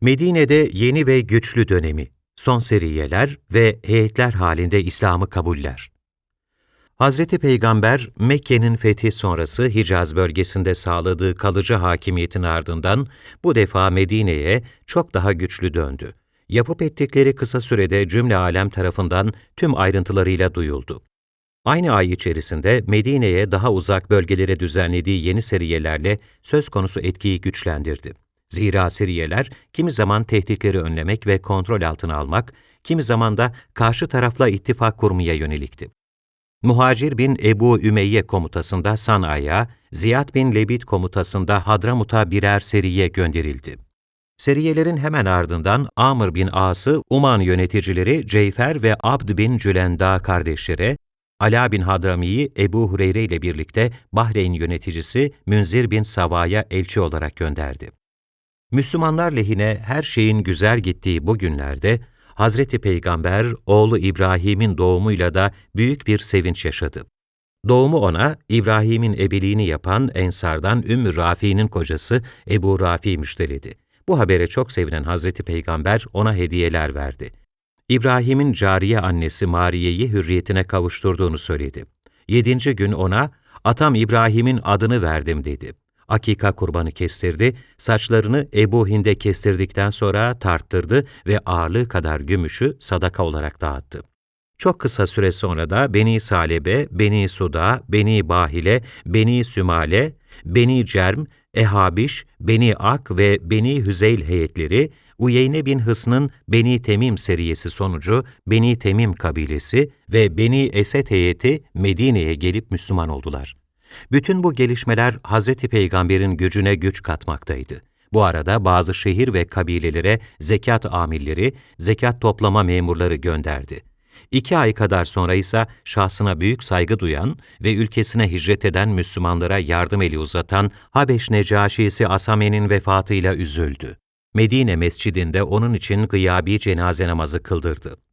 Medine'de yeni ve güçlü dönemi, son seriyeler ve heyetler halinde İslam'ı kabuller. Hazreti Peygamber, Mekke'nin fethi sonrası Hicaz bölgesinde sağladığı kalıcı hakimiyetin ardından bu defa Medine'ye çok daha güçlü döndü. Yapıp ettikleri kısa sürede cümle alem tarafından tüm ayrıntılarıyla duyuldu. Aynı ay içerisinde Medine'ye daha uzak bölgelere düzenlediği yeni seriyelerle söz konusu etkiyi güçlendirdi. Zira seriyeler kimi zaman tehditleri önlemek ve kontrol altına almak, kimi zaman da karşı tarafla ittifak kurmaya yönelikti. Muhacir bin Ebu Ümeyye komutasında Sana'ya, Ziyad bin Lebit komutasında Hadramut'a birer seriye gönderildi. Seriyelerin hemen ardından Amr bin As'ı Uman yöneticileri Ceyfer ve Abd bin Cülenda kardeşlere, Ala bin Hadrami'yi Ebu Hureyre ile birlikte Bahreyn yöneticisi Münzir bin Sava'ya elçi olarak gönderdi. Müslümanlar lehine her şeyin güzel gittiği bu günlerde, Hazreti Peygamber, oğlu İbrahim'in doğumuyla da büyük bir sevinç yaşadı. Doğumu ona, İbrahim'in ebeliğini yapan Ensardan Ümmü Rafi'nin kocası Ebu Rafi müjdeledi. Bu habere çok sevinen Hazreti Peygamber ona hediyeler verdi. İbrahim'in cariye annesi Mariye'yi hürriyetine kavuşturduğunu söyledi. Yedinci gün ona, atam İbrahim'in adını verdim dedi. Akika kurbanı kestirdi, saçlarını Ebu Hind'e kestirdikten sonra tarttırdı ve ağırlığı kadar gümüşü sadaka olarak dağıttı. Çok kısa süre sonra da Beni Salebe, Beni Suda, Beni Bahile, Beni Sümale, Beni Cerm, Ehabiş, Beni Ak ve Beni Hüzeyl heyetleri, Uyeyne bin Hısn'ın Beni Temim seriyesi sonucu Beni Temim kabilesi ve Beni Esed heyeti Medine'ye gelip Müslüman oldular. Bütün bu gelişmeler Hz. Peygamber'in gücüne güç katmaktaydı. Bu arada bazı şehir ve kabilelere zekat amirleri, zekat toplama memurları gönderdi. İki ay kadar sonra ise şahsına büyük saygı duyan ve ülkesine hicret eden Müslümanlara yardım eli uzatan Habeş Necaşisi Asame'nin vefatıyla üzüldü. Medine mescidinde onun için gıyabi cenaze namazı kıldırdı.